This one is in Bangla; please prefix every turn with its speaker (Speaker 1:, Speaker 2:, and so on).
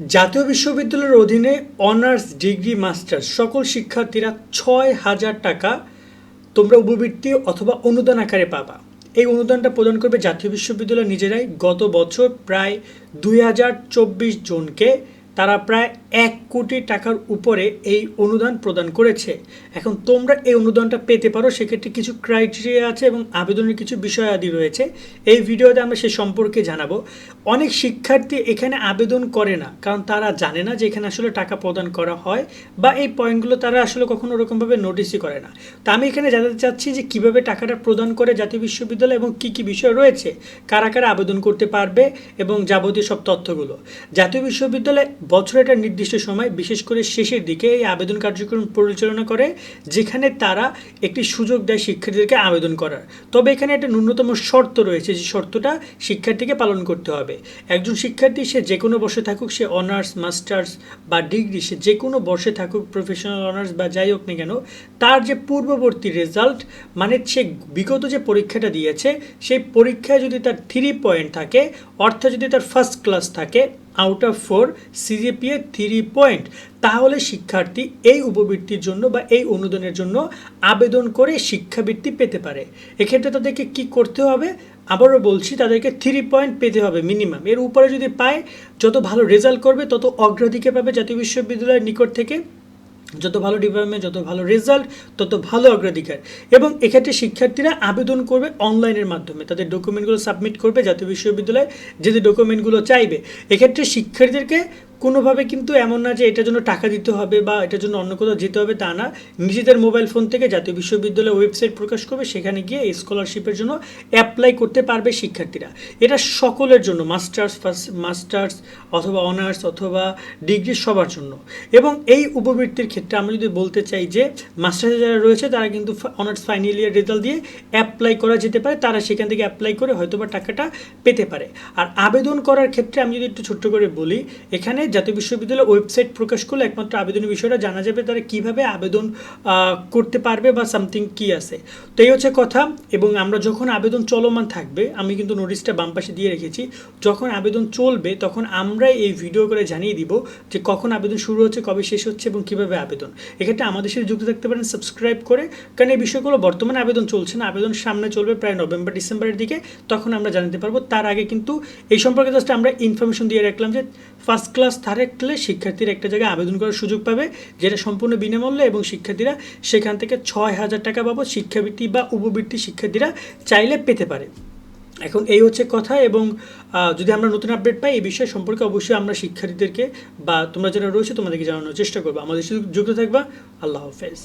Speaker 1: জাতীয় বিশ্ববিদ্যালয়ের অধীনে অনার্স, ডিগ্রি, মাস্টার্স সকল শিক্ষার্থীরা ছয় হাজার টাকা তোমরা উপবৃত্তি অথবা অনুদান আকারে পাবা। এই অনুদানটা প্রদান করবে জাতীয় বিশ্ববিদ্যালয় নিজেরাই। গত বছর প্রায় দুই হাজার চব্বিশ জনকে তারা প্রায় এক কোটি টাকার উপরে এই অনুদান প্রদান করেছে। এখন তোমরা এই অনুদানটা পেতে পারো, সেক্ষেত্রে কিছু ক্রাইটেরিয়া আছে এবং আবেদনের কিছু বিষয়াদি রয়েছে। এই ভিডিওতে আমরা সে সম্পর্কে জানাব। অনেক শিক্ষার্থী এখানে আবেদন করে না, কারণ তারা জানে না যে এখানে আসলে টাকা প্রদান করা হয় বা এই পয়েন্টগুলো তারা আসলে কখনো ওরকমভাবে নোটিসই করে না। তো আমি এখানে জানাতে চাচ্ছি যে কীভাবে টাকাটা প্রদান করে জাতীয় বিশ্ববিদ্যালয় এবং কি কি বিষয় রয়েছে, কারা কারা আবেদন করতে পারবে এবং যাবতীয় সব তথ্যগুলো। জাতীয় বিশ্ববিদ্যালয় বছরে একটা নির্দিষ্ট সময়, বিশেষ করে শেষের দিকে এই আবেদন কার্যক্রম পরিচালনা করে, যেখানে তারা একটি সুযোগ দেয় শিক্ষার্থীদেরকে আবেদন করার। তবে এখানে একটা ন্যূনতম শর্ত রয়েছে, যে শর্তটা শিক্ষার্থীকে পালন করতে হবে। একজন শিক্ষার্থী, সে যে কোনো বর্ষে থাকুক, সে অনার্স, মাস্টার্স বা ডিগ্রি, সে যে কোনো বর্ষে থাকুক, প্রফেশনাল অনার্স বা যাই হোক না কেন, তার যে পূর্ববর্তী রেজাল্ট মানে সে বিগত যে পরীক্ষাটা দিয়েছে, সেই পরীক্ষায় যদি তার থ্রি পয়েন্ট থাকে, অর্থাৎ যদি তার ফার্স্ট ক্লাস থাকে out of four CGPA three point তাহলে শিক্ষার্থী এই উপবৃত্তির জন্য বা এই অনুদানের জন্য আবেদন করে শিক্ষাবৃত্তি পেতে পারে। এক্ষেত্রে তাদেরকে কি করতে হবে? আবারও বলছি, তাদেরকে থ্রি পয়েন্ট পেতে হবে মিনিমাম এর উপরে যদি পায়, যত ভালো রেজাল্ট করবে, তত অগ্রাধিকার পাবে জাতীয় বিশ্ববিদ্যালয়ের নিকট থেকে। যত ভালো ডিপার্টমেন্ট যত ভালো রেজাল্ট তত ভালো অগ্রাধিকার। এবং এক্ষেত্রে শিক্ষার্থীরা আবেদন করবে অনলাইনের মাধ্যমে। তাদের ডকুমেন্টগুলো সাবমিট করবে জাতীয় বিশ্ববিদ্যালয়ে, যে ডকুমেন্টগুলো চাইবে। এক্ষেত্রে শিক্ষার্থীদেরকে কোনোভাবে কিন্তু এমন না যে এটার জন্য টাকা দিতে হবে বা এটার জন্য অন্য কোথাও যেতে হবে, তা না। নিজেদের মোবাইল ফোন থেকে জাতীয় বিশ্ববিদ্যালয় ওয়েবসাইট প্রকাশ করবে, সেখানে গিয়ে এই স্কলারশিপের জন্য অ্যাপ্লাই করতে পারবে শিক্ষার্থীরা। এটা সকলের জন্য মাস্টার্স ফার্স্ট মাস্টার্স অথবা অনার্স অথবা ডিগ্রি সবার জন্য। এবং এই উপবৃত্তির ক্ষেত্রে আমরা যদি বলতে চাই যে মাস্টার্সে যারা রয়েছে, তারা কিন্তু অনার্স ফাইনাল ইয়ার রেজাল্ট দিয়ে অ্যাপ্লাই করা যেতে পারে। তারা সেখান থেকে অ্যাপ্লাই করে হয়তোবা টাকাটা পেতে পারে। আর আবেদন করার ক্ষেত্রে আমি যদি একটু ছোট্ট করে বলি, এখানে জাতীয় বিশ্ববিদ্যালয় ওয়েবসাইট প্রকাশ করলে একমাত্র আবেদনের বিষয়টা জানা যাবে তারা কীভাবে আবেদন করতে পারবে বা সামথিং কি আছে। তো এই হচ্ছে কথা এবং আমরা যখন আবেদন চলমান থাকবে, আমি কিন্তু নোটিশটা বাম পাশে দিয়ে রেখেছি, যখন আবেদন চলবে তখন আমরা এই ভিডিও করে জানিয়ে দিব যে কখন আবেদন শুরু হচ্ছে, কবে শেষ হচ্ছে এবং কীভাবে আবেদন। এক্ষেত্রে আমাদের সাথে যুক্ত থাকতে পারেন সাবস্ক্রাইব করে, কারণ এই বিষয়গুলো বর্তমানে আবেদন চলছে না, আবেদন সামনে চলবে প্রায় নভেম্বর, ডিসেম্বরের দিকে, তখন আমরা জানতে পারব। তার আগে কিন্তু এই সম্পর্কে জাস্ট আমরা ইনফরমেশন দিয়ে রাখলাম যে ফার্স্ট ক্লাস থাকলে শিক্ষার্থীরা একটা জায়গায় আবেদন করার সুযোগ পাবে, যেটা সম্পূর্ণ বিনামূল্যে এবং শিক্ষার্থীরা সেখান থেকে ছয় হাজার টাকা বাবদ শিক্ষাবৃত্তি বা উপবৃত্তি শিক্ষার্থীরা চাইলে পেতে পারে। এখন এই হচ্ছে কথা এবং যদি আমরা নতুন আপডেট পাই, এই বিষয় সম্পর্কে অবশ্যই আমরা শিক্ষার্থীদেরকে বা তোমরা যারা রয়েছে তোমাদেরকে জানানোর চেষ্টা করব। আমাদের সাথে যুক্ত থাকবা। আল্লাহ হাফেজ।